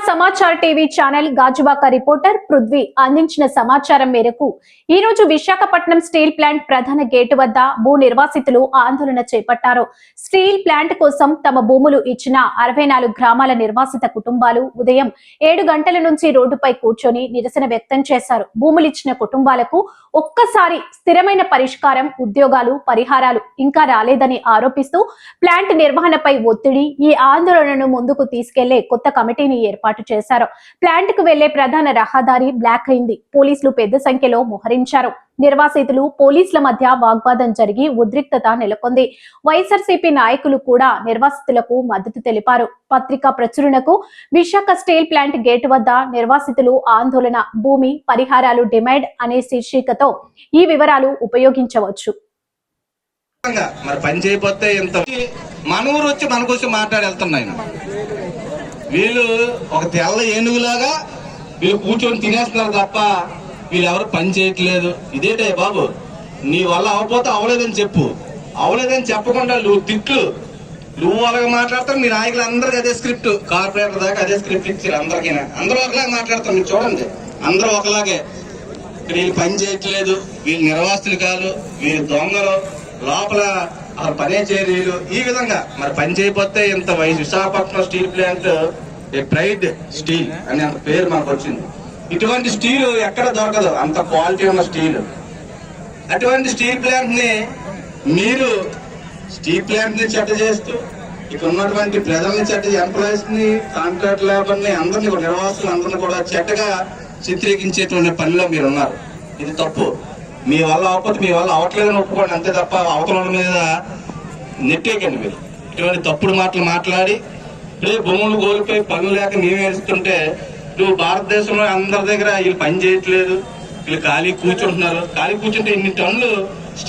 సమాచార TV channel Gajuwaka reporter Prithvi అందించిన సమాచారం మేరకు ఈ రోజు విశాఖపట్నం స్టీల్ ప్లాంట్ ప్రధాన గేటు వద్ద భూ నిర్వాసితులు ఆందోళన చేపట్టారు. స్టీల్ ప్లాంట్ కోసం తమ భూములు ఇచ్చిన అరవై నాలుగు గ్రామాల నిర్వాసిత కుటుంబాలు ఉదయం ఏడు గంటల నుంచి రోడ్డుపై కూర్చొని నిరసన వ్యక్తం చేశారు. భూములిచ్చిన కుటుంబాలకు ఒక్కసారి స్థిరమైన పరిష్కారం ఉద్యోగాలు పరిహారాలు ఇంకా రాలేదని ఆరోపిస్తూ ప్లాంట్ నిర్వహణపై ఒత్తిడి ఈ ఆందోళనను ముందుకు తీసుకెళ్ళే కొత్త కమిటీని ఏర్పాటు చేశారు. ప్లాంట్కు వెళ్ళే ప్రధాన రహదారి బ్లాక్ అయింది. పోలీసులు పెద్ద సంఖ్యలో మోహరించారు. నిర్వాసితులు పోలీసుల మధ్య వాగ్వాదం జరిగి ఉద్రిక్తత నెలకొంది. వైఎస్ఆర్సీపీ నాయకులు కూడా నిర్వాసితులకు మద్దతు తెలిపారు. పత్రికా ప్రచురణకు విశాఖ స్టీల్ ప్లాంట్ గేట్ వద్ద నిర్వాసితులు ఆందోళన భూమి పరిహారాలు డిమాండ్ అనే శీర్షికతో ఈ వివరాలు ఉపయోగించవచ్చు. మరి పని చేయబోతే ఇంత మనూరు వచ్చి మన కోసం వీళ్ళు ఒక తెల్ల ఏనుగులాగా వీళ్ళు కూర్చొని తినేస్తున్నారు తప్ప వీళ్ళెవరు పని చేయట్లేదు. ఇదేటే బాబు. నీ వల్ల అవ్వకపోతే అవ్వలేదని చెప్పు. అవ్వలేదని చెప్పకుండా నువ్వు తిట్లు నువ్వు అలాగే మాట్లాడతావు మీ నాయకులు అందరికి అదే స్క్రిప్ట్. కార్పొరేటర్ దాకా అదే స్క్రిప్ట్ ఇచ్చారు అందరికీ అందరూ ఒకలాగే మాట్లాడతారు మీరు చూడండి. అందరూ ఒకలాగే. ఇక్కడ వీళ్ళు పని చేయట్లేదు వీళ్ళు నిర్వాసితులు కాదు వీళ్ళు దొంగలు. లోపల అసలు పనే చేయరు ఈ విధంగా మరి పని చేయకపోతే ఇంత వయసు Visakhapatnam steel plant a pride steel అనే అంత పేరు మనకు వచ్చింది. ఇటువంటి స్టీల్ ఎక్కడ దొరకదు. అంత క్వాలిటీ ఉన్న స్టీల్. అటువంటి స్టీల్ ప్లాంట్ని మీరు స్టీల్ ప్లాంట్ని చెడ్డ చేస్తూ ఇక్కడ ఉన్నటువంటి ప్రజల్ని చెడ్డ ఎంప్లాయీస్ని కాంట్రాక్ట్ లేబర్ని అందరిని కూడా నిర్వాసులు అందరిని కూడా చెడ్డగా చిత్రీకరించేటువంటి పనిలో మీరు ఉన్నారు ఇది తప్పు. మీ వల్ల అవ్వకపోతే మీ వల్ల అవ్వట్లేదని ఒప్పుకోండి అంతే తప్ప అవతల మీద నెట్టేకండి మీరు. ఇటువంటి తప్పుడు మాటలు మాట్లాడి ఇప్పుడే భూములు కోల్పోయి పనులు లేక మేమే నువ్వు భారతదేశంలో అందరి దగ్గర వీళ్ళు పని చేయట్లేదు వీళ్ళు ఖాళీ కూర్చుంటున్నారు. ఖాళీ కూర్చుంటే ఇన్ని టన్నులు